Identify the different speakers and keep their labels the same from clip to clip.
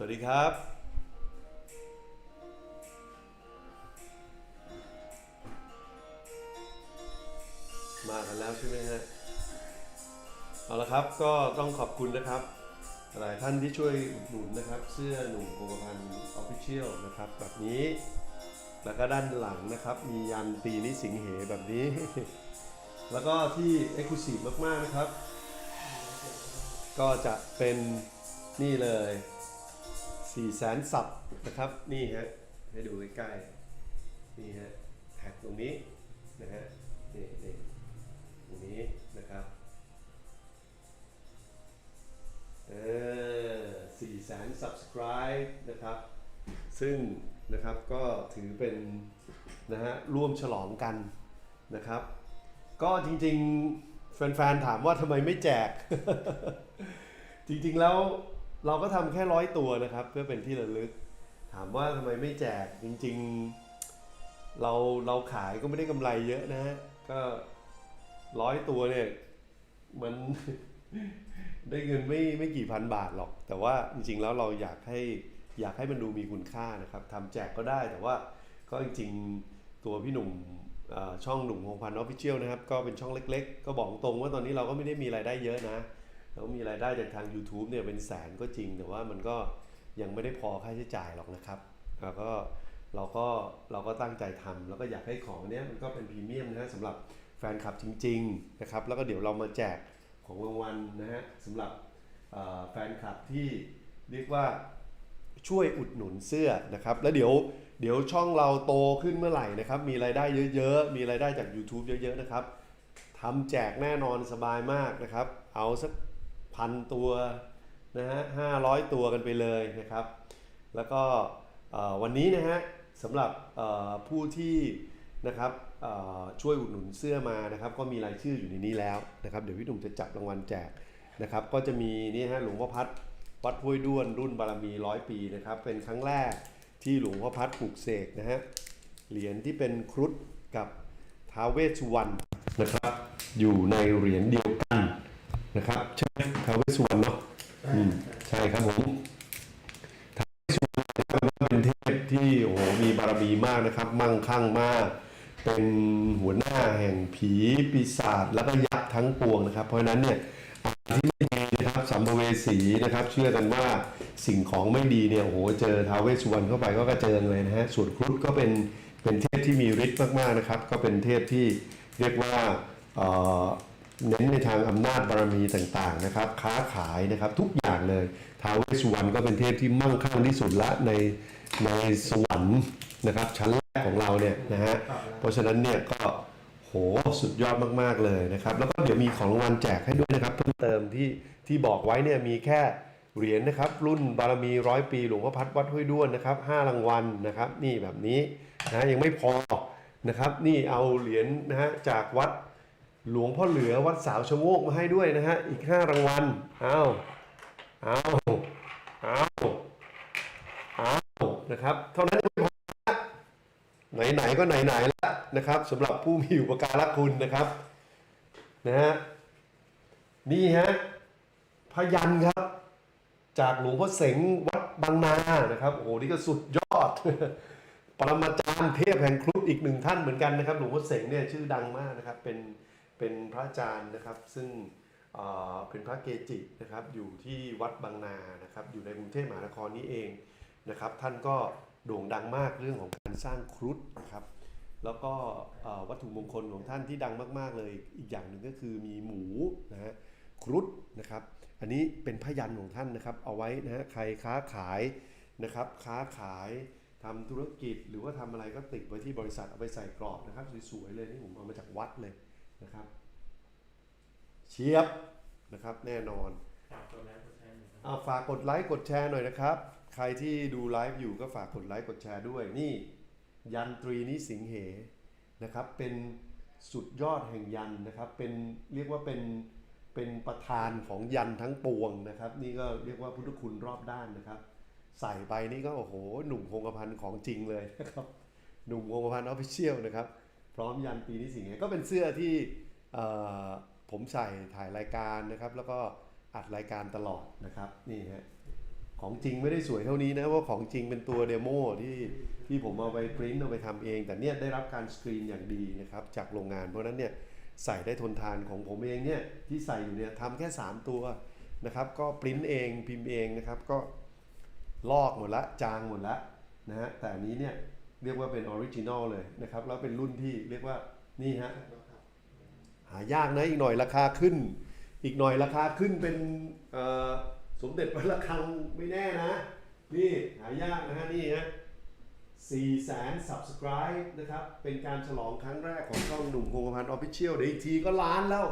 Speaker 1: สวัสดีครับ มากันแล้วใช่ไหมฮะ เอาละครับก็ต้องขอบคุณนะครับ หลายท่านที่ช่วยอุดหนุนนะครับ เสื้อหนุ่มโคงกพันออฟฟิเชียลนะครับ แบบนี้ แล้วก็ด้านหลังนะครับ มียันปีนิสิงเหแบบนี้ แล้วก็ที่เอ็กซ์คลูซีฟมาก ๆ นะครับ ก็จะเป็นนี่เลย 4แสนสับนะครับ นี่ฮะ ให้ดูใกล้ๆ นี่ฮะแท็กตรงนี้นะฮะ นี่นี่ตรงนี้นะครับ เออสี่แสน subscribe นะครับ ซึ่งนะครับก็ถือเป็นนะฮะร่วมฉลองกันนะครับ ก็จริงๆ แฟนๆ ถามว่าทำไมไม่แจก จริงๆแล้ว เราก็ทำแค่ร้อยตัวนะครับ เพื่อเป็นที่ระลึก ถามว่าทำไมไม่แจกจริง ๆ เราเราขายก็ไม่ได้กำไรเยอะนะฮะก็ร้อยตัวเนี่ย มัน ได้เงินไม่ไม่กี่พันบาทหรอก แต่ว่าจริง ๆ แล้วเราอยากให้อยากให้มันดูมีคุณค่านะครับทำแจกก็ได้แต่ว่าก็จริง ๆ ตัวพี่หนุ่มช่องหนุ่มพงพันธ์ออฟฟิเชียลนะครับ ก็เป็นช่องเล็ก ๆ ก็บอกตรงว่าตอนนี้เราก็ไม่ได้มีรายได้เยอะนะ เรามีรายได้จากทาง YouTube เนี่ยเป็นแสนก็จริง แต่ว่ามันก็ยังไม่ได้พอค่าใช้จ่ายหรอกนะครับแล้วก็เราก็เราก็ตั้งใจทำแล้วก็อยากให้ของนเนี้ยมันก็เป็นพรีเมียมนะสำหรับแฟนคลับจริงๆนะครับแล้วก็เดี๋ยวเรามาแจกของรางวัลนะฮะสำหรับแฟนคลับที่เรียกว่าช่วยอุดหนุนเสื้อนะครับ แล้วเดี๋ยวเดี๋ยวช่องเราโตขึ้นเมื่อไหร่นะครับ มีรายได้เยอะๆ มีรายได้จาก YouTube เยอะๆนะครับทำแจกแน่นอนสบายมากนะครับ เอาสัก พันตัวนะฮะห้าร้อยตัวกันไปเลยนะครับ แล้วก็วันนี้นะฮะสำหรับผู้ที่นะครับช่วยอุดหนุนเสื้อมานะครับ ก็มีรายชื่ออยู่ในนี้แล้วนะครับ เดี๋ยวพี่หนุ่มจะจับรางวัลแจกนะครับ ก็จะมีนี่ฮะหลวงพ่อพัดวัดห้วยด้วนรุ่นบารมีร้อยปีนะครับ เป็นครั้งแรกที่หลวงพ่อพัดปลูกเสกนะฮะเหรียญที่เป็นครุฑกับท้าเวสสุวรรณนะครับ อยู่ในเหรียญเดียวกัน นะครับใช่ไหมท้าวเวสสุวรรณเนาะอืมใช่ครับผมท้าวเวสสุวรรณเป็นเทพที่โอ้โหมีบารมีมากนะครับ มั่งคั่งมาก เป็นหัวหน้าแห่งผีปีศาจแล้วก็ยักษ์ทั้งปวงนะครับ เพราะฉะนั้นเนี่ยอะไรที่ไม่ดีนะครับสัมภเวสีนะครับ เชื่อกันว่าสิ่งของไม่ดีเนี่ยโอ้โหเจอท้าวเวสสุวรรณเข้าไปก็กระเจิงเลยนะฮะส่วนครุฑก็เป็นเป็นเทพที่มีฤทธิ์มากๆนะครับ ก็เป็นเทพที่เรียกว่า เน้นในทางอำนาจบารมีต่างๆนะครับค้าขายนะครับทุกอย่างเลยท้าวเวสสุวรรณก็เป็นเทพที่มั่งคั่งที่สุดละในในสวรรค์นะครับชั้นแรกของเราเนี่ยนะฮะเพราะฉะนั้นเนี่ยก็โหสุดยอดมากๆเลยนะครับแล้วก็เดี๋ยวมีของรางวัลแจกให้ด้วยนะครับเพิ่มเติมที่ที่บอกไว้เนี่ยมีแค่เหรียญนะครับรุ่นบารมีร้อยปีหลวงพ่อพัดวัดห้วยด้วนนะครับห้ารางวัลนะครับนี่แบบนี้นะยังไม่พอนะครับนี่เอาเหรียญนะฮะจากวัด หลวงพ่อเหลือวัดสาวชะโงกมาให้ด้วยนะฮะ อีก 5 รางวัลเอาเอาเอาเอานะครับ เท่านั้นไม่พอนะไหนๆก็ไหนๆแล้วนะครับสำหรับผู้มีอุปการะคุณนะครับนะฮะนี่ฮะพยันครับ จากหลวงพ่อเสงวัดบางนานะครับโอ้โหนี่ก็สุดยอด ปรมาจารย์เทพแห่งครุฑอีกหนึ่งท่านเหมือนกันนะครับ หลวงพ่อเสงเนี่ยชื่อดังมากนะครับเป็น เป็นพระอาจารย์นะครับ ซึ่งเป็นพระเกจินะครับอยู่ที่วัดบางนานะครับ อยู่ในกรุงเทพมหานครนี้เองนะครับ ท่านก็โด่งดังมากเรื่องของการสร้างครุฑนะครับ แล้วก็วัตถุมงคลของท่านที่ดังมาก ๆ เลยอีกอย่างหนึ่งก็คือมีหมูนะฮะครุฑนะครับ อันนี้เป็นพยันของท่านนะครับ เอาไว้นะฮะใครค้าขายนะครับ ค้าขายทำธุรกิจหรือว่าทำอะไรก็ติดไว้ที่บริษัทเอาไปใส่กรอบนะครับสวยๆเลยนี่ผมเอามาจากวัดเลย นะครับเชียบนะครับแน่นอน
Speaker 2: ฝากกดไลค์กดแชร์หน่อยครับ
Speaker 1: อ่าฝากกดไลค์กดแชร์หน่อยนะครับ ใครที่ดูไลฟ์อยู่ก็ฝากกดไลค์กดแชร์ด้วยนี่ ยันตรีนิสิงเหนะครับ เป็นสุดยอดแห่งยันนะครับเป็นเรียกว่าเป็นเป็นประธานของยันทั้งปวงนะครับ นี่ก็เรียกว่าพุทธคุณรอบด้านนะครับ ใส่ไปนี่ก็โอ้โหหนุ่มคงกระพันของจริงเลยนะครับหนุ่มคงกระพันออฟฟิเชียลนะครับพ ร้อมยันปีนี้สิงห์ก็เป็นเสื้อที่ผมใส่ถ่ายรายการนะครับ แล้วก็อัดรายการตลอดนะครับนี่ฮะของจริงไม่ได้สวยเท่านี้นะเพราของจริงเป็นตัวเดโมที่ที่ผมเอาไปปริ้นเอาไปทำเอง แต่เนี่ยได้รับการสกรีนอย่างดีนะครับจากโรงงาน เพราะนั้นเนี่ยใส่ได้ทนทานของผมเองเนี่ยที่ใส่อยู่เนี่ยทำแค่ 3 ตัวนะครับ ก็ปริ้นเองพิมพ์เองนะครับก็ลอกหมดละจางหมดละนะฮะแต่อันนี้เนี่ย เรียกว่าเป็นออริจินอลเลยนะครับ แล้วเป็นรุ่นที่เรียกว่านี่ฮะหายากนะอีกหน่อยราคาขึ้น อีกหน่อยราคาขึ้นเป็นเอ่อสมเด็จพระระฆังไม่แน่นะ นี่หายากนะฮะนี่ฮะ4แสน subscribe นะครับ เป็นการฉลองครั้งแรกของช่องหนุ่มคงกระพันออฟฟิเชียลเดี๋ยวอีกทีก็ล้านแล้ว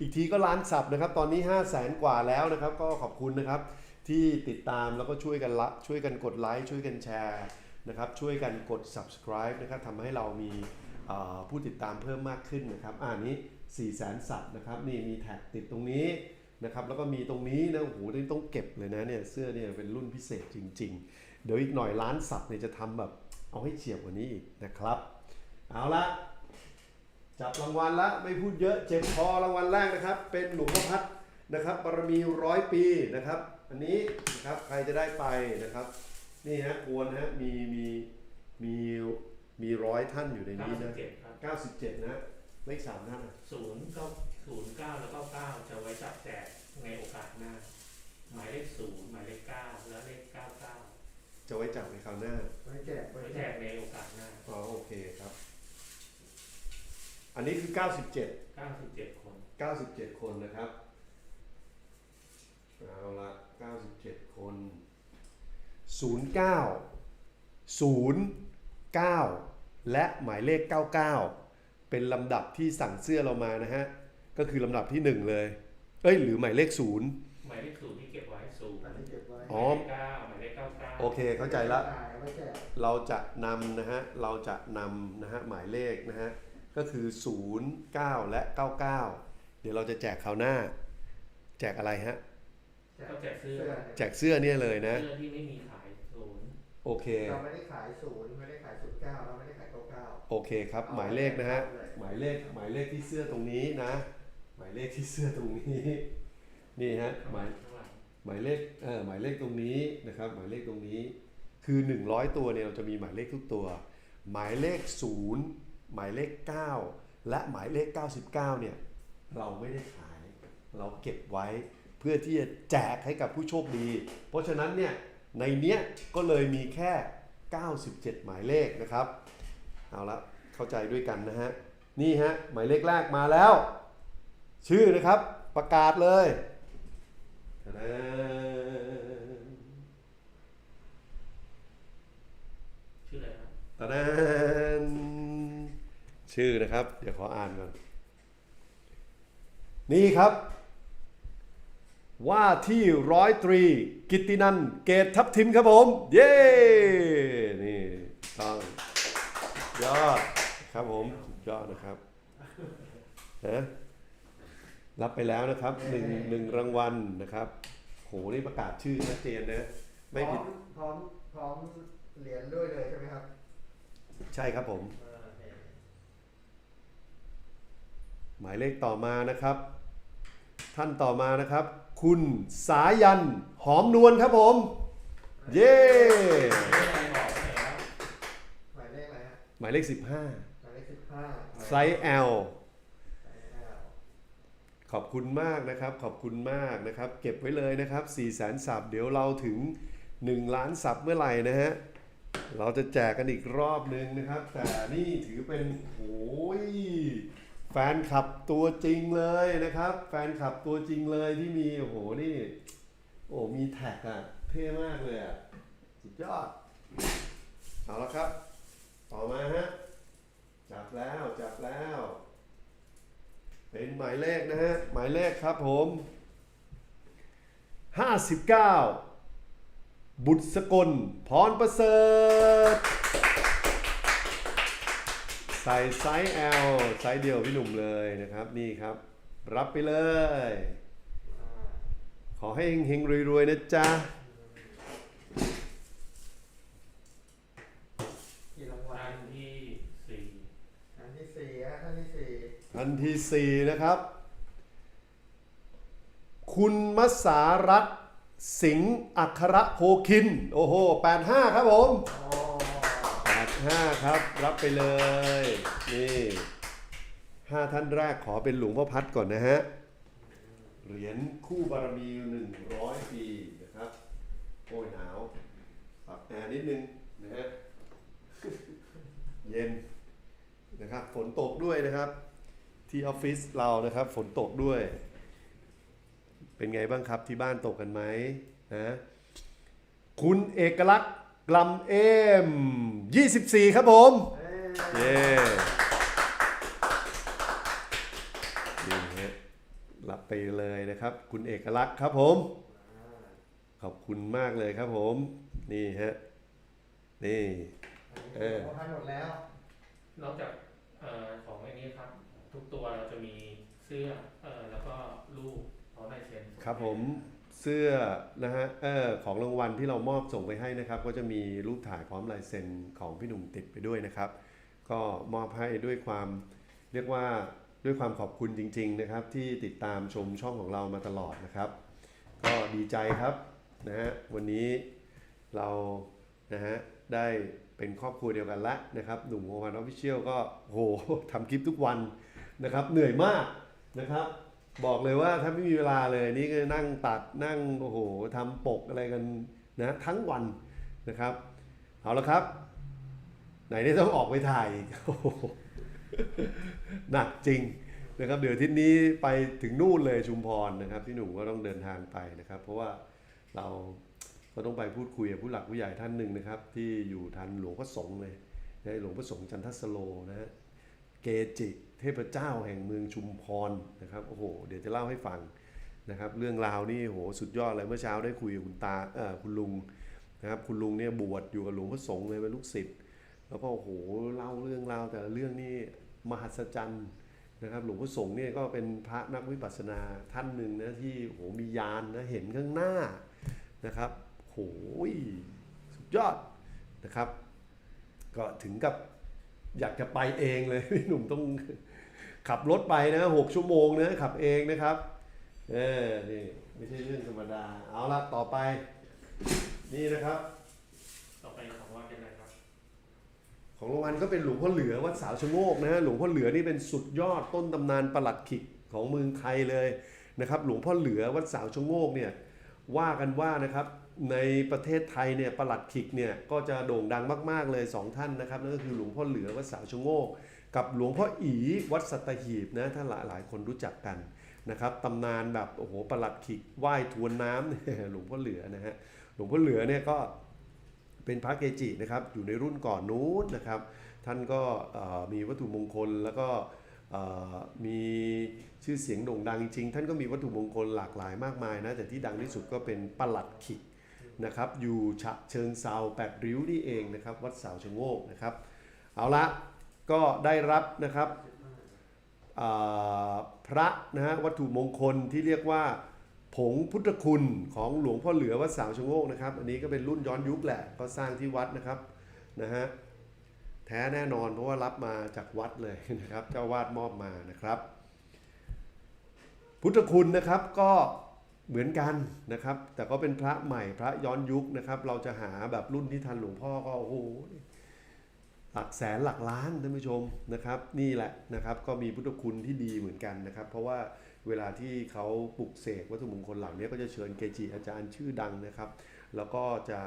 Speaker 1: อีกทีก็ล้านสับนะครับ ตอนนี้ 5 0 0แสนกว่าแล้วนะครับ ก็ขอบคุณนะครับ ที่ติดตามแล้วก็ช่วยกันละช่วยกันกดไลค์ช่วยกันแชร์ นะครับช่วยกันกด subscribe นะครับทำให้เรามีผู้ติดตามเพิ่มมากขึ้นนะครับอ่านี้4 0 0แสนสับนะครับนี่มีแท็กติดตรงนี้นะครับแล้วก็มีตรงนี้นะโอ้โหนี่ต้องเก็บเลยนะเนี่ยเสื้อเนี่ยเป็นรุ่นพิเศษจริง ๆ เดี๋ยวอีกหน่อยล้านสับเนี่ยจะทำแบบเอาให้เฉียบกว่านี้อีกนะครับ เอาละจับรางวัลละไม่พูดเยอะเจ็บคอรางวัลแรกนะครับ เป็นหลวงพ่อพัดนะครับบารมีร้อยปีนะครับ อันนี้นะครับใครจะได้ไปนะครับ นี่ฮะควรฮะมีมีมีมีร้อยท่านอยู่ในนี้นะ
Speaker 2: 97ครับ
Speaker 1: 97 นะเลขสามท่านอะ
Speaker 2: ศูนย์เก้าศูนย์เก้าแล้วก็เก้าจะไว้จับแจกในโอกาสหน้า หมายเลขศูนย์หมายเลขเก้าและเลขเก้าเก้า
Speaker 1: จะไว้จับในคราวหน้า
Speaker 3: ไว้แจก
Speaker 2: ไว้
Speaker 3: ไว้
Speaker 2: แจ
Speaker 3: แจ
Speaker 2: ก
Speaker 3: ก
Speaker 2: ในโอกาสหน้า
Speaker 1: อ๋อโอเคครับ อันนี้คือ 97
Speaker 2: 97คน
Speaker 1: 97 คนนะครับ เอาละ 97 คน 09 09 และหมายเลข 99 เป็นลำดับที่สั่งเสื้อเรามานะฮะ ก็คือลำดับที่ 1 เลย เอ้ย หรือหมายเลข 0
Speaker 2: หมายเลขศูนย์ที่เก็บไว้ศูนย์
Speaker 3: อันนี้เก็บไว้
Speaker 1: อ๋อ
Speaker 2: หมายเลขเก้าหมายเลขเก้าเก้า
Speaker 1: โอเค เข้าใจละ
Speaker 3: ขายไว้แจก
Speaker 1: เราจะนำนะฮะ เราจะนำนะฮะหมายเลขนะฮะ ก็คือ 0 9 และ 99 เดี๋ยวเราจะแจกคราวหน้า แจกอะไรฮะ
Speaker 2: ก็แจกเสื้อ
Speaker 1: แจกเสื้อเนี่ยเลยนะ
Speaker 2: เสื้อที่ไม่มีขายศูนย์
Speaker 1: โอเค
Speaker 3: เราไม่ได้ขายศูนย์ไม่ได้ขายศูนย์เก้าเราไม่ได้ขายเก้าเก้า
Speaker 1: โอเคครับ หมายเลขนะฮะ หมายเลข หมายเลขที่เสื้อตรงนี้นะ หมายเลขที่เสื้อตรงนี้ นี่ฮะ
Speaker 2: ข้าง
Speaker 1: ห
Speaker 2: ห
Speaker 1: มา
Speaker 2: ลั
Speaker 1: ย
Speaker 2: งข้างหลัง
Speaker 1: หมายเลข เออหมายเลขตรงนี้นะครับ หมายเลขตรงนี้ คือ 100 ตัวเนี่ยเราจะมีหมายเลขทุกตัว หมายเลข 0 หมายเลข 9 และหมายเลข 99 เนี่ย เราไม่ได้ขาย เราเก็บไว้เพื่อที่จะแจกให้กับผู้โชคดี เพราะฉะนั้นเนี่ย ในเนี้ยก็เลยมีแค่ 97 หมายเลขนะครับ เอาละเข้าใจด้วยกันนะฮะ นี่ฮะ หมายเลขแรกมาแล้ว ชื่อนะครับประกาศเลยตะดาน
Speaker 2: ชื่ออะไรครับ
Speaker 1: ตะดานชื่อนะครับ เดี๋ยวขออ่านก่อน นี่ครับ ว่าที่ร้อยตรี กิตตินันท์เกตทับทิมครับผม เย้ นี่ต้องยอดครับผมสุดยอดนะครับนะรับไปแล้วนะครับหนึ่งหนึ่งรางวัลนะครับ โห นี่ประกาศชื่อชัดเจนนะ ไม่ผิด
Speaker 3: พร้อมพร้อมเหรียญด้วยเลยใช่ไหมครับ
Speaker 1: ใช่ครับผม
Speaker 3: เออโอเค
Speaker 1: หมายเลขต่อมานะครับ ท่านต่อมานะครับ คุณสายัน หอมนวลครับผม เย้
Speaker 2: ไม่อะไรบอกไปแล้ว
Speaker 3: หมายเลขอะไรฮะ
Speaker 1: หมายเลข
Speaker 3: หมายเลขสิบห้า
Speaker 1: 15ไซส์ L ขอบคุณมากนะครับ ขอบคุณมากนะครับ เก็บไว้เลยนะครับ 4 0 0แสนสับ เดี๋ยวเราถึง 1 ล้านสับเมื่อไหร่นะฮะ เราจะแจกกันอีกรอบนึงนะครับ แต่นี่ถือเป็นโอ้ย แฟนคลับตัวจริงเลยนะครับ แฟนคลับตัวจริงเลยที่มีโอ้โหนี่ โอ้มีแท็กอะเท่มากเลยอะสุดยอด เอาละครับ ต่อมาฮะ จับแล้วจับแล้ว เป็นหมายเลขนะฮะ หมายเลขครับผม59 บุตรสกล พรประเสริฐ ใส่ไซส์ L ไซส์เดียวพี่หนุ่มเลยนะครับนี่ครับ รับไปเลย ขอให้เฮงๆรวยๆนะจ๊ะ
Speaker 3: กี่รางวั
Speaker 2: ท่า
Speaker 3: ล
Speaker 2: นที่สี่
Speaker 3: อันที่สี่ฮะท่านที่สี่
Speaker 1: อันที่สี่นะครับ คุณมัสสารัตน์สิงห์อัครโพคิน โอ้โห85 ครับผม
Speaker 3: โอ้
Speaker 1: 85ครับ รับไปเลย นี่ห้าท่านแรกขอเป็นหลวงพ่อพัดก่อนนะฮะ เหรียญคู่บารมี100ปีนะครับ โอ้ยหนาวปรับแอร์นิดนึงนะฮะ เย็นนะครับ ฝนตกด้วยนะครับ ที่ออฟฟิศเรานะครับ ฝนตกด้วย เป็นไงบ้างครับที่บ้านตกกันไหมนะ คุณเอกลักษณ์ กลัมเอม24 ครับผม
Speaker 3: เอ้ย
Speaker 1: เย้นี่ฮะรับไปเลยนะครับ คุณเอกลักษณ์ครับผม ขอบคุณมากเลยครับผม นี่ฮะ นี่ เออ
Speaker 3: โอ้ท่านหมดแล้ว
Speaker 2: นอกจากเอ่อของไอ้นี้ครับ ทุกตัวเราจะมีเสื้อเอ่อแล้วก็รูปพร้อมลายเซ็น
Speaker 1: ครับผมเสื้อนะฮะเออของรางวัลที่เรามอบส่งไปให้นะครับ ก็จะมีรูปถ่ายพร้อมลายเซ็นของพี่หนุ่มติดไปด้วยนะครับ ก็มอบให้ด้วยความเรียกว่าด้วยความขอบคุณจริง ๆ นะครับ ที่ติดตามชมช่องของเรามาตลอดนะครับ ก็ดีใจครับนะฮะวันนี้เรานะฮะได้เป็นครอบครัวเดียวกันละนะครับหนุ่มโฮวันออฟฟิเชียลก็โหทำคลิปทุกวันนะครับ เหนื่อยมากนะครับ บอกเลยว่าถ้าไม่มีเวลาเลยนี่ก็นั่งตัดนั่งโอ้โหทำปกอะไรกันนะทั้งวันนะครับ เอาละครับ ไหนได้ต้องออกไปถ่ายหนักจริงนะครับเดี๋ยวทิศนี้ไปถึงนู่นเลยชุมพรนะครับพี่หนุ่มก็ต้องเดินทางไปนะครับ เพราะว่าเราก็ต้องไปพูดคุยกับผู้หลักผู้ใหญ่ท่านหนึ่งนะครับ ที่อยู่ทันหลวงพระสงฆ์เลยนะหลวงพระสงฆ์จันทสโลนะฮะเกจิ เทพเจ้าแห่งเมืองชุมพรนะครับโอ้โหเดี๋ยวจะเล่าให้ฟังนะครับเรื่องราวนี่โหสุดยอดเลยเมื่อเช้าได้คุยกับคุณตาเออคุณลุงนะครับคุณลุงเนี่ยบวชอยู่กับหลวงพระสงฆ์เลยเป็นลูกศิษย์แล้วก็โอ้โหเล่าเรื่องราวแต่ละเรื่องนี่มหัศจรรย์นะครับหลวงพ่อสงฆ์เนี่ยก็เป็นพระนักวิปัสสนาท่านหนึ่งนะที่โหมียานนะเห็นข้างหน้านะครับโหสุดยอดนะครับ ก็ถึงกับอยากจะไปเองเลยพี่หนุ่มต้อง ขับรถไปนะหกชั่วโมงนะขับเองนะครับเออนี่ไม่ใช่เรื่องธรรมดา เอาละต่อไป นี่นะครับ
Speaker 2: ต่อไปของว่าเป็นอะไรครับ
Speaker 1: ของรางวัลก็เป็นหลวงพ่อเหลือวัดสาวชะโงกนะฮะหลวงพ่อเหลือนี่เป็นสุดยอดต้นตำนานประหลัดขิกของเมืองไทยเลยนะครับ หลวงพ่อเหลือวัดสาวชะโงกเนี่ยว่ากันว่านะครับในประเทศไทยเนี่ยประหลัดขิกเนี่ยก็จะโด่งดังมาก ๆเลยสองท่านนะครับนั่นก็คือหลวงพ่อเหลือวัดสาวชะโงก กับหลวงพ่ออีวัดสัตหีบนะถ้าหลายหลายคนรู้จักกันนะครับตำนานแบบโอ้โหประหลัดขิกว่ายทวนน้ำเนี่ยหลวงพ่อเหลือนะฮะหลวงพ่อเหลือเนี่ยก็เป็นพระเกจินะครับอยู่ในรุ่นก่อนนู้นนะครับ ท่านก็มีวัตถุมงคลแล้วก็มีชื่อเสียงโด่งดังจริง ท่านก็มีวัตถุมงคลหลากหลายมากมายนะแต่ที่ดังที่สุดก็เป็นประหลัดขิกนะครับอยู่ฉะเชิงเซาแปดริ้วนี่เองนะครับวัดเสาชะโงกนะครับเอาละ ก็ได้รับนะครับพระนะฮะวัตถุมงคลที่เรียกว่าผงพุทธคุณของหลวงพ่อเหลือวัดสาวชะโงกนะครับ อันนี้ก็เป็นรุ่นย้อนยุคแหละก็สร้างที่วัดนะครับนะฮะแท้แน่นอนเพราะว่ารับมาจากวัดเลยนะครับ เจ้าวาดมอบมานะครับ พุทธคุณนะครับก็เหมือนกันนะครับ แต่ก็เป็นพระใหม่พระย้อนยุคนะครับ เราจะหาแบบรุ่นที่ทันหลวงพ่อก็โอ้โห หลักแสนหลักล้านท่านผู้ชมนะครับนี่แหละนะครับก็มีพุทธคุณที่ดีเหมือนกันนะครับ เพราะว่าเวลาที่เขาปลุกเสกวัตถุมงคลเหล่านี้ก็จะเชิญเกจิอาจารย์ชื่อดังนะครับ แล้วก็จะ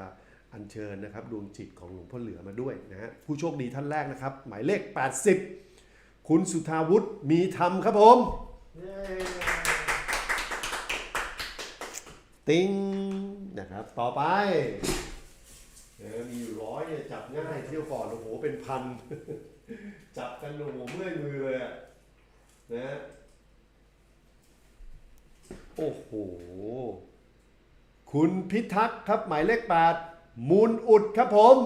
Speaker 1: อัญเชิญนะครับดวงจิตของหลวงพ่อเหลือมาด้วยนะฮะผู้โชคดีท่านแรกนะครับ หมายเลข 80 คุณสุทาวุฒิมีธรรมครับผม
Speaker 3: เย้
Speaker 1: ติงนะครับต่อไป เออมีอยู่ร้อยเนี่ยจับง่ายเที่ยวก่อนโอ้โหเป็นพัน จับกันโอ้โหเมื่อยมือเลยอะนะฮะโอ้โห คุณพิทักษ์ครับหมายเลขแปดมูลอุดครับผม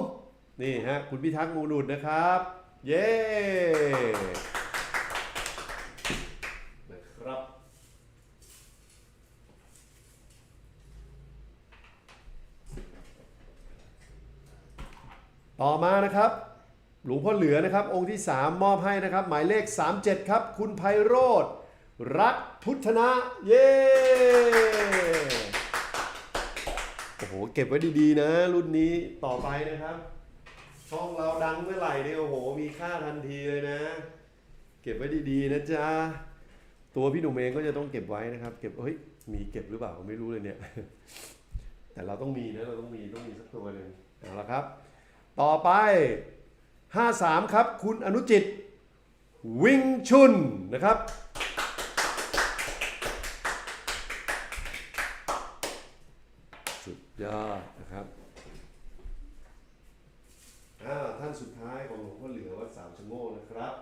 Speaker 1: นี่ฮะ คุณพิทักษ์มูลอุดนะครับ เย้นะครับ ต่อมานะครับ หลวงพ่อเหลือนะครับ องค์ที่ 3 มอบให้นะครับ หมายเลข 37 ครับ คุณไพโรธรักพุทธนะ เย้โอ้โห เก็บไว้ดีๆนะ รุ่นนี้ต่อไปนะครับ ช่องเราดังเมื่อไหร่เนี่ยโอ้โห มีค่าทันทีเลยนะ เก็บไว้ดีๆนะจ๊ะ ตัวพี่หนุ่มเองก็จะต้องเก็บไว้นะครับ เก็บเฮ้ยมีเก็บหรือเปล่าไม่รู้เลยเนี่ย แต่เราต้องมีนะเราต้องมีต้องมีสักตัวหนึ่งเอาละครับ ต่อไป 53 ครับ คุณอนุจิต วิงชุนนะครับ สุดยอดนะครับอ่าท่านสุดท้ายของหลวงพ่อเหลือวัดสาวชะโงกนะครับ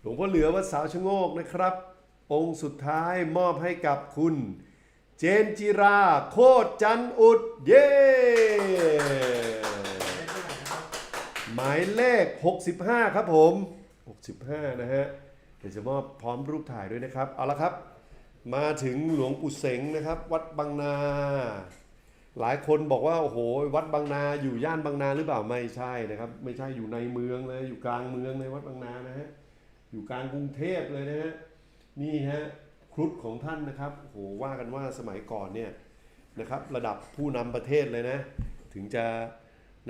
Speaker 1: หลวงพ่อเหลือวัดสาวชะโงกนะครับ องค์สุดท้ายมอบให้กับคุณ เจนจิรา โคตรจันอุด เย้
Speaker 3: เลขเท่หร่นะครับ
Speaker 1: หมายเลข 65 ครับผม 65 นะฮะ เดี๋ยวจะมอบพร้อมรูปถ่ายด้วยนะครับ เอาละครับ มาถึงหลวงปู่เสงนะครับ วัดบางนา หลายคนบอกว่า โอ้โห วัดบางนาอยู่ย่านบางนาหรือเปล่า ไม่ใช่นะครับ ไม่ใช่อยู่ในเมืองเลย อยู่กลางเมืองเลยวัดบางนานะฮะ อยู่กลางกรุงเทพเลยนะฮะ นี่ฮะ ครุฑของท่านนะครับโหว่ากันว่าสมัยก่อนเนี่ยนะครับระดับผู้นำประเทศเลยนะ ถึงจะ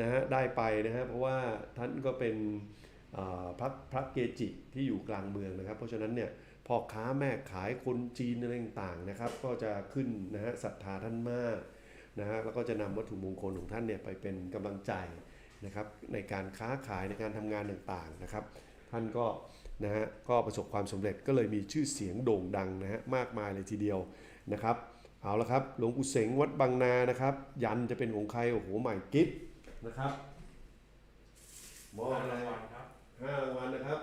Speaker 1: นะฮะได้ไปนะฮะเพราะว่าท่านก็เป็นอ่าพระพระเกจิที่อยู่กลางเมืองนะครับ เพราะฉะนั้นเนี่ยพ่อค้าแม่ขายคนจีนอะไรต่างๆนะครับ ก็จะขึ้นนะฮะศรัทธาท่านมากนะฮะแล้วก็จะนำวัตถุมงคลของท่านเนี่ยไปเป็นกำลังใจนะครับในการค้าขายในการทำงานต่างๆนะครับ ท่านก็ นะฮะก็ประสบความสำเร็จก็เลยมีชื่อเสียงโด่งดังนะฮะมากมายเลยทีเดียวนะครับเอาละครับหลวงปู่เสงวัดบางนานะครับ ยันจะเป็นของใครโอ้โหใหม่กิ๊บนะครับมอบอะไร
Speaker 2: ครับ
Speaker 1: ห้ารางวัลนะครับ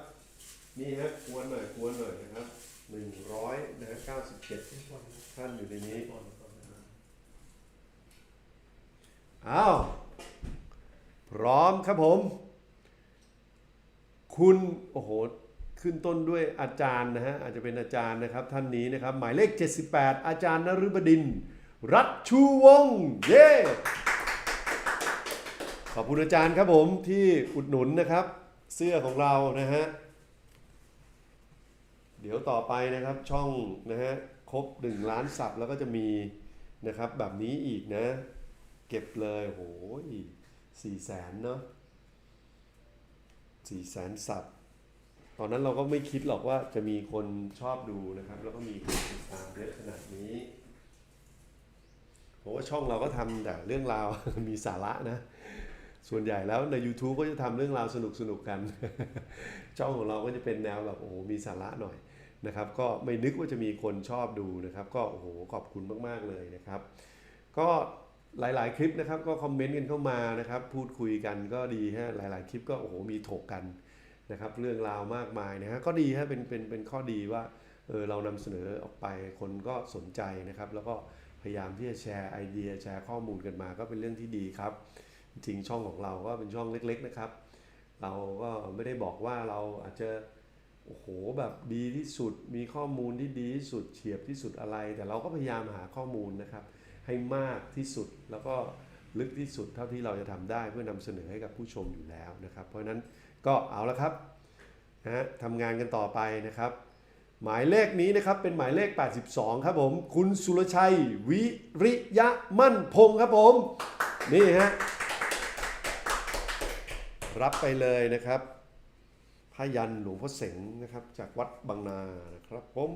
Speaker 1: นี่ฮะควนหน่อยควนหน่อยนะครับหนึ่งร้อยนะฮะเก้าสิบเจ็ด
Speaker 2: ท่า
Speaker 1: นอยู่ในนี้อ้าวพร้อมครับผม คุณ โอ้โห ขึ้นต้นด้วยอาจารย์นะฮะอาจจะเป็นอาจารย์นะครับท่านนี้นะครับ หมายเลข 78 อาจารย์นฤบดิน รัตชูวงศ์เย้ขอบคุณอาจารย์ครับผมที่อุดหนุนนะครับ เสื้อของเรานะฮะเดี๋ยวต่อไปนะครับช่องนะฮะครบ 1 ล้านสับแล้วก็จะมีนะครับแบบนี้อีกนะ เก็บเลยโหสี่แสนเนาะสี่แสนสับ ตอนนั้นเราก็ไม่คิดหรอกว่าจะมีคนชอบดูนะครับ แล้วก็มีคนติดตามเยอะขนาดนี้เพราะว่าช่องเราก็ทำแต่เรื่องราวมีสาระนะ ส่วนใหญ่แล้วใน YouTube ก็จะทำเรื่องราวสนุกสนุกกัน ช่องของเราก็จะเป็นแนวแบบโอ้โหมีสาระหน่อยนะครับ ก็ไม่นึกว่าจะมีคนชอบดูนะครับ ก็โอ้โหขอบคุณมาก ๆ เลยนะครับ ก็หลาย ๆ คลิปนะครับ ก็คอมเมนต์กันเข้ามานะครับ พูดคุยกันก็ดีฮะหลาย ๆ คลิปก็โอ้โหมีถกกัน นะครับเรื่องราวมากมายนะฮะก็ดีฮะเป็นเป็นเป็นข้อดีว่าเออเรานำเสนอออกไปคนก็สนใจนะครับ แล้วก็พยายามที่จะแชร์ไอเดียแชร์ข้อมูลกันมาก็เป็นเรื่องที่ดีครับ จริงช่องของเราก็เป็นช่องเล็ก ๆนะครับ เราก็ไม่ได้บอกว่าเราอาจจะโอ้โหแบบดีที่สุดมีข้อมูลที่ดีที่สุดเฉียบที่สุดอะไร แต่เราก็พยายามหาข้อมูลนะครับ ให้มากที่สุดแล้วก็ ลึกที่สุดเท่าที่เราจะทำได้เพื่อนำเสนอให้กับผู้ชมอยู่แล้วนะครับ เพราะฉะนั้นก็เอาละครับนะฮะทำงานกันต่อไปนะครับ หมายเลขนี้นะครับเป็นหมายเลข 82 ครับผม คุณสุรชัย วิริยะมั่นพงศ์ครับผม นี่ฮะรับไปเลยนะครับผ้ายันหลวงพ่อเสงนะครับ จากวัดบางนานะครับผม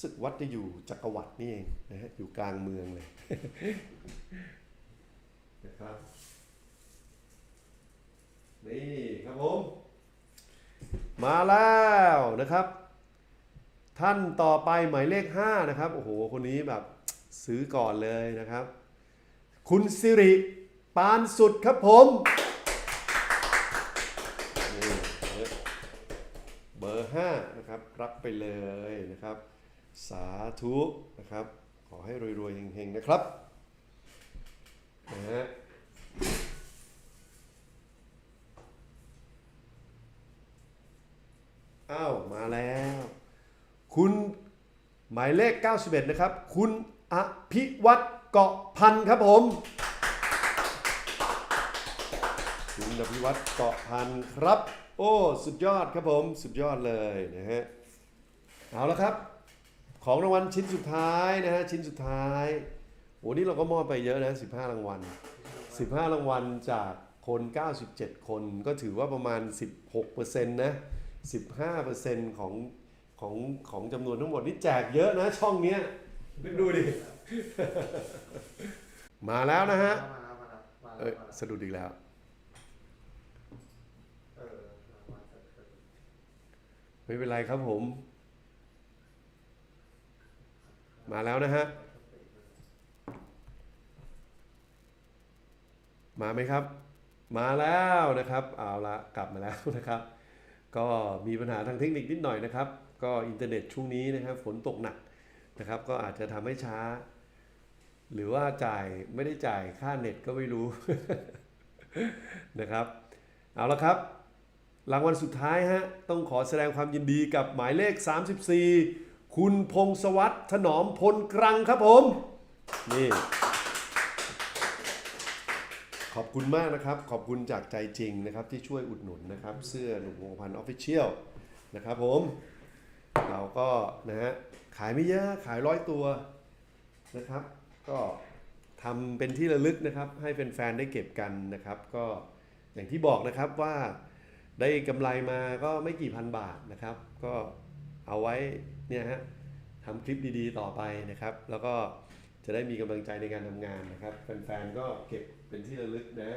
Speaker 1: สึกวัดจะอยู่จักรวรรดินี่เองนะฮะอยู่กลางเมืองเลย นะครับ นี่ครับผม มาแล้วนะครับ ท่านต่อไปหมายเลข 5 นะครับ โอ้โห คนนี้แบบซื้อก่อนเลยนะครับ คุณสิริปานสุดครับผมนี่เบอร์ 5 นะครับ รับไปเลยนะครับ สาธุนะครับ ขอให้รวยๆเฮงๆนะครับนะฮะอ้าว มาแล้ว คุณ หมายเลข 91 นะครับ คุณอภิวัตเกาะพันธ์ครับผม คุณอภิวัตเกาะพันธ์ครับ โอ้ สุดยอดครับผม สุดยอดเลยนะฮะ เอาละครับ ของรางวัลชิ้นสุดท้ายนะฮะ ชิ้นสุดท้ายอ้นี่เราก็มอบไปเยอะนะ 15 รางวัล 15 รางวัลจากคน 97 คน ก็ถือว่าประมาณ 16%นะ 15%ของ ของของจำนวนทั้งหมดนี่แจกเยอะนะช่องเนี้ยดูดิ มาแล้วนะฮะ
Speaker 3: มาแล้วมาแล้วมาแล้ว
Speaker 1: เอ้ย
Speaker 3: มาแล้ว
Speaker 1: สะดุดอีกแล้ว
Speaker 3: เออรางวัลเสร็จเสร็จ
Speaker 1: ไม่เป็นไรครับผม มาแล้วนะฮะ มาไหมครับ มาแล้วนะครับ เอาละกลับมาแล้วนะครับ ก็มีปัญหาทางเทคนิคนิดหน่อยนะครับ ก็อินเทอร์เน็ตช่วงนี้นะครับฝนตกหนักนะครับ ก็อาจจะทำให้ช้า หรือว่าจ่ายไม่ได้จ่ายค่าเน็ตก็ไม่รู้นะครับ เอาละครับ รางวัลสุดท้ายฮะ ต้องขอแสดงความยินดีกับหมายเลข 34 คุณพงศวัตรถนอมพลกรังครับผม นี่ขอบคุณมากนะครับ ขอบคุณจากใจจริงนะครับที่ช่วยอุดหนุนนะครับ เสื้อหนุ่มวงพันธ์ออฟฟิเชียลนะครับผม เราก็นะฮะขายไม่เยอะขายร้อยตัวนะครับ ก็ทำเป็นที่ระลึกนะครับ ให้แฟนๆได้เก็บกันนะครับ ก็อย่างที่บอกนะครับว่าได้กำไรมาก็ไม่กี่พันบาทนะครับ ก็เอาไว้เนี่ยฮะทำคลิปดีๆต่อไปนะครับ แล้วก็จะได้มีกำลังใจในการทำงานนะครับแฟนๆก็เก็บเป็นที่ระลึกนะ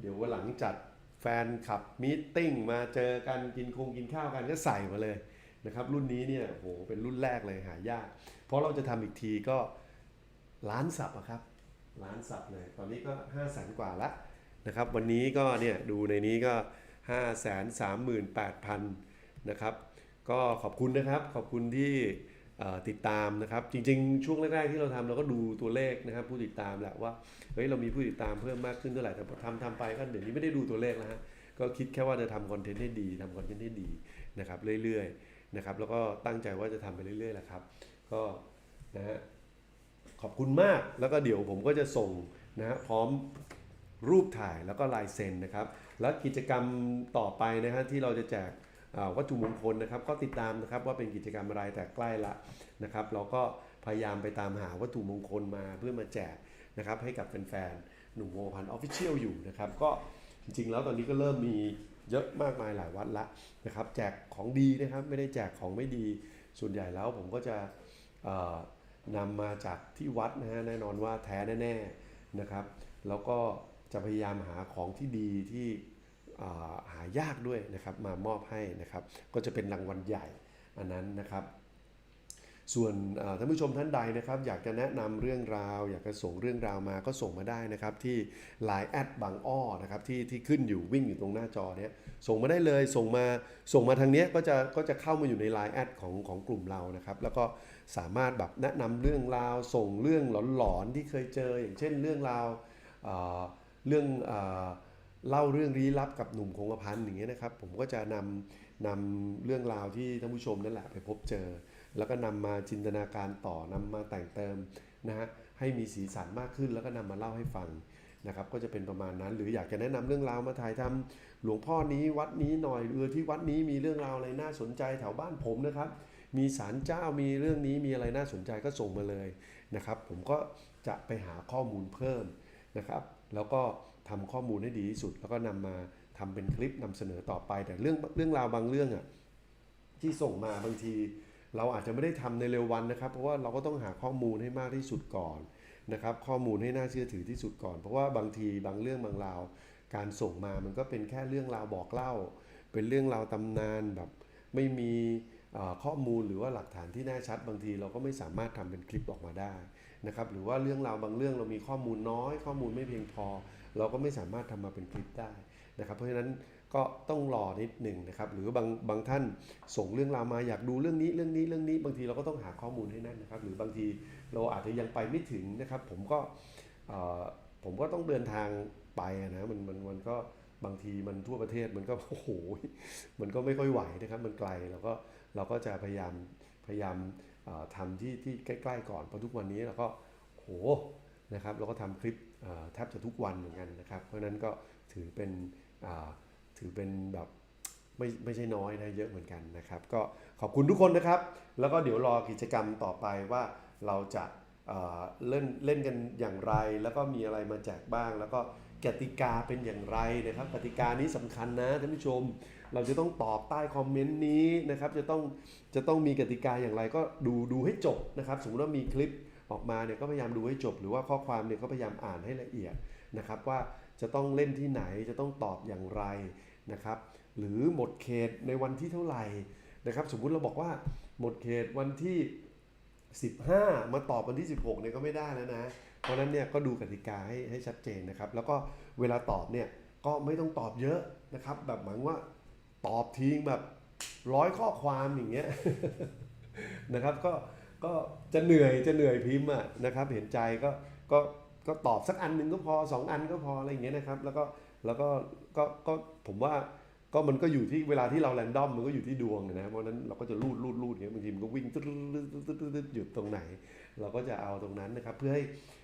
Speaker 1: เดี๋ยววันหลังจัดแฟนขับมีติ้งมาเจอกันกินคงกินข้าวกันก็ใส่มาเลย นะครับรุ่นนี้เนี่ยโหเป็นรุ่นแรกเลยหายาก เพราะเราจะทำอีกทีก็ล้านสับอะครับล้านสับเลยตอนนี้ก็5 0 0แสนกว่าละนะครับวันนี้ก็เนี่ยดูในนี้ก็ 5 3 8 0 0 0นะครับก็ขอบคุณนะครับขอบคุณที่ติดตามนะครับ จริงๆ ช่วงแรกๆที่เราทำเราก็ดูตัวเลขนะครับ ผู้ติดตามแหละว่าเฮ้ยเรามีผู้ติดตามเพิ่มมากขึ้นเท่าไหร่แต่พอทำทำไปก็เดี๋ยวนี้ไม่ได้ดูตัวเลขแล้วฮะก็คิดแค่ว่าจะทำคอนเทนต์ให้ดีทำคอนเทนต์ให้ดีนะครับเรื่อยๆ นะครับ แล้วก็ตั้งใจว่าจะทำไปเรื่อยๆแหละครับ ก็นะฮะขอบคุณมากแล้วก็เดี๋ยวผมก็จะส่งนะฮะพร้อมรูปถ่ายแล้วก็ลายเซ็นนะครับ และกิจกรรมต่อไปนะฮะที่เราจะแจกวัตถุมงคลนะครับ ก็ติดตามนะครับว่าเป็นกิจกรรมอะไรแต่ใกล้ละนะครับ เราก็พยายามไปตามหาวัตถุมงคลมาเพื่อมาแจกนะครับให้กับแฟนๆหนุ่มโมพันออฟฟิเชียลอยู่นะครับ ก็จริงๆแล้วตอนนี้ก็เริ่มมี เยอะมากมายหลายวัดละนะครับแจกของดีนะครับไม่ได้แจกของไม่ดี ส่วนใหญ่แล้วผมก็จะเอานำมาจากที่วัดนะฮะแน่นอนว่าแท้แน่ๆนะครับ แล้วก็จะพยายามหาของที่ดีที่หายากด้วยนะครับมามอบให้นะครับ ก็จะเป็นรางวัลใหญ่อันนั้นนะครับ ส่วนท่านผู้ชมท่านใดนะครับอยากจะแนะนำเรื่องราว อยากจะส่งเรื่องราวมาก็ส่งมาได้นะครับที่ Line แอดบางอ้อนะครับที่ที่ขึ้นอยู่วิ่งอยู่ตรงหน้าจอเนี้ยส่งมาได้เลยส่งมาส่งมาทางเนี้ยก็จะก็จะเข้ามาอยู่ใน Line แอดของของกลุ่มเรานะครับแล้วก็สามารถแบบแนะนำเรื่องราว ส่งเรื่องหลอนๆที่เคยเจอ อย่างเช่นเรื่องราวเเรื่องเอเล่าเรื่องลี้ลับกับหนุ่มคงกระพันอย่างเงี้ยนะครับผมก็จะนำนำเรื่องราวที่ท่านผู้ชมนั่นแหละไปพบเจอ แล้วก็นำมาจินตนาการต่อนำมาแต่งเติมนะฮะให้มีสีสันมากขึ้นแล้วก็นำมาเล่าให้ฟังนะครับก็จะเป็นประมาณนั้น หรืออยากจะแนะนำเรื่องราวมาถ่ายทำหลวงพ่อนี้วัดนี้หน่อยเออที่วัดนี้มีเรื่องราวอะไรน่าสนใจแถวบ้านผมนะครับ มีศาลเจ้ามีเรื่องนี้มีอะไรน่าสนใจก็ส่งมาเลยนะครับ ผมก็จะไปหาข้อมูลเพิ่มนะครับ แล้วก็ทำข้อมูลให้ดีที่สุด แล้วก็นำมาทำเป็นคลิปนำเสนอต่อไป แต่เรื่องเรื่องราวบางเรื่องอะที่ส่งมาบางที เราอาจจะไม่ได้ทำในเร็ววันนะครับ เพราะว่าเราก็ต้องหาข้อมูลให้มากที่สุดก่อนนะครับ ข้อมูลให้น่าเชื่อถือที่สุดก่อน เพราะว่าบางทีบางเรื่องบางราว การส่งมามันก็เป็นแค่เรื่องราวบอกเล่า เป็นเรื่องราวตำนานแบบไม่มีข้อมูลหรือว่าหลักฐานที่แน่ชัดบางทีเราก็ไม่สามารถทำเป็นคลิปออกมาได้นะครับหรือว่าเรื่องราวบางเรื่องเรามีข้อมูลน้อย ข้อมูลไม่เพียงพอ เราก็ไม่สามารถทำมาเป็นคลิปได้นะครับ เพราะฉะนั้น ก็ต้องรอนิดหนึ่งนะครับ หรือบางบางท่านส่งเรื่องราวมาอยากดูเรื่องนี้เรื่องนี้เรื่องนี้ บางทีเราก็ต้องหาข้อมูลให้แนั่นนะครับ หรือบางทีเราอาจจะยังไปไม่ถึงนะครับ ผมก็ผมก็ต้องเดินทางไปอะนะมันมันมันก็บางทีมันทั่วประเทศมันก็โอ้โหมันก็ไม่ค่อยไหวนะครับ มันไกลเราก็เราก็จะพยายามพยายามทำที่ที่ใกล้ ๆ ก่อนเพราะทุกวันนี้เราก็โหนะครับ เราก็ทำคลิปแทบจะทุกวันเหมือนกันนะครับ เพราะฉะนั้นก็ถือเป็นอ่า ถือเป็นแบบไม่ไม่ใช่น้อยนะเยอะเหมือนกันนะครับ ก็ขอบคุณทุกคนนะครับ แล้วก็เดี๋ยวรอกิจกรรมต่อไปว่าเราจะเเล่นเล่นกันอย่างไร แล้วก็มีอะไรมาแจกบ้าง แล้วก็กติกาเป็นอย่างไรนะครับกติกานี้สำคัญนะท่านผู้ชม เราจะต้องตอบใต้คอมเมนต์นี้นะครับจะต้องจะต้องมีกติกาอย่างไรก็ดูดูให้จบนะครับสมมติว่ามีคลิปออกมาเนี่ยก็พยายามดูให้จบ หรือว่าข้อความเนี่ยก็พยายามอ่านให้ละเอียดนะครับว่าจะต้องเล่นที่ไหนจะต้องตอบอย่างไร นะครับหรือหมดเขตในวันที่เท่าไหร่นะครับสมมุติเราบอกว่าหมดเขตวันที่ 15 มาตอบวันที่ 16เนี่ยก็ไม่ได้แล้วนะ เพราะนั้นเนี่ยก็ดูกติกาให้ให้ชัดเจนนะครับ แล้วก็เวลาตอบเนี่ยก็ไม่ต้องตอบเยอะนะครับแบบหมายว่าตอบทิ้งแบบร้อยข้อความอย่างเงี้ยนะครับก็ก็จะเหนื่อยจะเหนื่อยพิมพ์อะนะครับเห็นใจก็ก็ก็ตอบสักอันหนึ่งก็พอสองอันก็พออะไรอย่างเงี้ยนะครับแล้วก็แล้วก็ ก็ก็ผมว่าก็มันก็อยู่ที่เวลาที่เราแรนดอมมันก็อยู่ที่ดวงนะเพราะนั้นเราก็จะลูดลูดลูดอย่างเงี้ยบางทีมันก็วิ่งตึ๊ดตึ๊ดตึ๊ดตึ๊ดตึ๊ดหยุดตรงไหน เราก็จะเอาตรงนั้นนะครับ เพื่อให้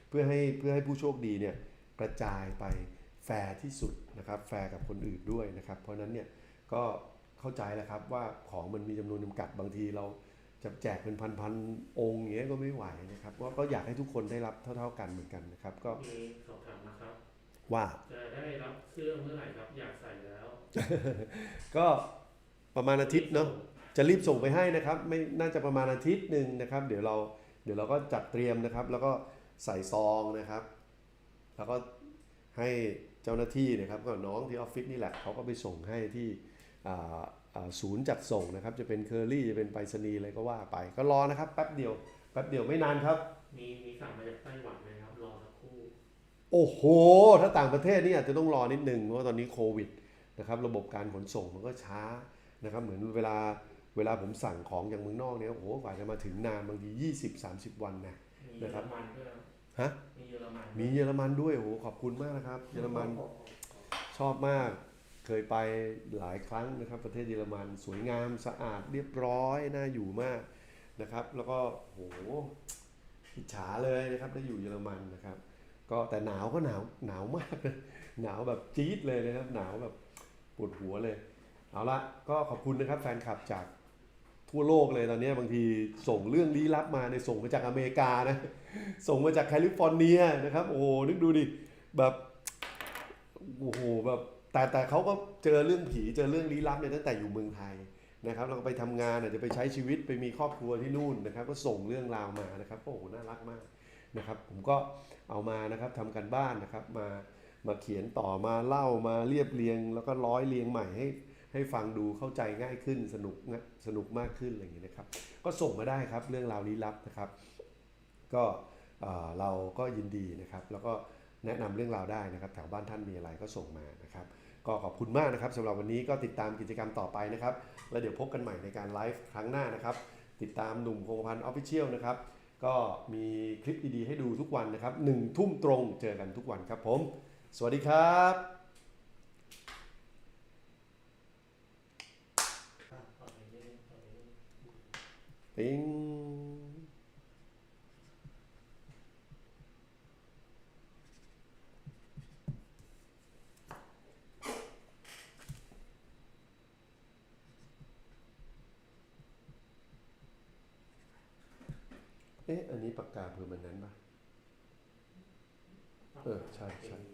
Speaker 1: เพื่อให้เพื่อให้ผู้โชคดีเนี่ยกระจายไปแฟร์ที่สุดนะครับแฟร์กับคนอื่นด้วยนะครับ เพราะนั้นเนี่ยก็เข้าใจแหละครับว่าของมันมีจำนวนจำกัดบางทีเราจะแจกเป็นพันๆองค์อย่างเงี้ยก็ไม่ไหวนะครับก็ก็อยากให้ทุกคนได้รับเท่า ๆกันเหมือนกันนะครับ ก็
Speaker 2: มีสอบถามนะครับ
Speaker 1: ว่า
Speaker 2: จะได้รับเสื้อเมื่อไหร่ครับอยากใส่แล้ว
Speaker 1: ก็ประมาณอาทิตย์เนาะจะรีบส่งไปให้นะครับ ไม่น่าจะประมาณอาทิตย์หนึ่งนะครับ เดี๋ยวเราเดี๋ยวเราก็จัดเตรียมนะครับ แล้วก็ใส่ซองนะครับ แล้วก็ให้เจ้าหน้าที่นะครับก็น้องที่ออฟฟิศนี่แหละเขาก็ไปส่งให้ที่อ่าอ่าศูนย์จัดส่งนะครับ จะเป็นเคอรี่จะเป็นไปรษณีย์อะไรก็ว่าไป ก็รอนะครับแป๊บเดียวแป๊บเดียวไม่นานครับ
Speaker 2: มีมีสั่งมาจากไต้หวันไหมครับ รอสักครู่
Speaker 1: โอ้โห ถ้าต่างประเทศนี่อาจจะต้องรอนิดนึงเพราะว่าตอนนี้โควิดนะครับระบบการขนส่งมันก็ช้านะครับเหมือนเวลาเวลาผมสั่งของอย่างเมืองนอกเนี่ยโอ้โหกว่าจะมาถึงนานบางที20-30 วันนะ
Speaker 2: มีเยอ
Speaker 1: นะครั
Speaker 2: ร
Speaker 1: บ
Speaker 2: มันด้วยครับ
Speaker 1: ฮะ
Speaker 2: มีเยอรมัน
Speaker 1: มีเยอรมันด้วยโอ้โหขอบคุณมากนะครับ เยอรมันชอบมาก เคยไปหลายครั้งนะครับ ประเทศเยอรมันสวยงามสะอาดเรียบร้อยน่าอยู่มากนะครับ แล้วก็โอ้โหอิจฉาเลยนะครับได้อยู่เยอรมันนะครับ ก็แต่หนาวก็หนาวหนาวมากนะหนาวแบบจี๊ดเลยนะครับหนาวแบบปวดหัวเลย เอาละก็ขอบคุณนะครับแฟนคลับจากทั่วโลกเลยตอนนี้บางทีส่งเรื่องลี้ลับมาในส่งมาจากอเมริกานะส่งมาจากแคลิฟอร์เนียนะครับ โอ้โหนึกดูดิแบบโอ้โหแบบแต่แต่เขาก็เจอเรื่องผีเจอเรื่องลี้ลับเนี่ยตั้งแต่อยู่เมืองไทยนะครับแล้วก็ไปทำงานอาจจะไปใช้ชีวิตไปมีครอบครัวที่นู่นนะครับ ก็ส่งเรื่องราวมานะครับโอ้โหน่ารักมาก นะครับ ผมก็เอามานะครับทำกันบ้านนะครับ มามาเขียนต่อมาเล่ามาเรียบเรียง แล้วก็ร้อยเรียงใหม่ให้ให้ฟังดูเข้าใจง่ายขึ้นสนุกนะสนุกมากขึ้นอะไรอย่างเงี้ยนะครับ ก็ส่งมาได้ครับเรื่องราวลี้ลับนะครับ ก็เราก็ยินดีนะครับ แล้วก็แนะนำเรื่องราวได้นะครับแถวบ้านท่านมีอะไรก็ส่งมานะครับ ก็ขอบคุณมากนะครับสำหรับวันนี้ก็ติดตามกิจกรรมต่อไปนะครับ แล้วเดี๋ยวพบกันใหม่ในการไลฟ์ครั้งหน้านะครับ ติดตามหนุ่มคงพันออฟฟิเชียลนะครับ ก็มีคลิปดีๆให้ดูทุกวันนะครับหนึ่งทุ่มตรงเจอกันทุกวันครับผม สวัสดีครับปิ๊ง นนี้ปากกาเพื่อมันนั้นปะเออ ใช่ใช่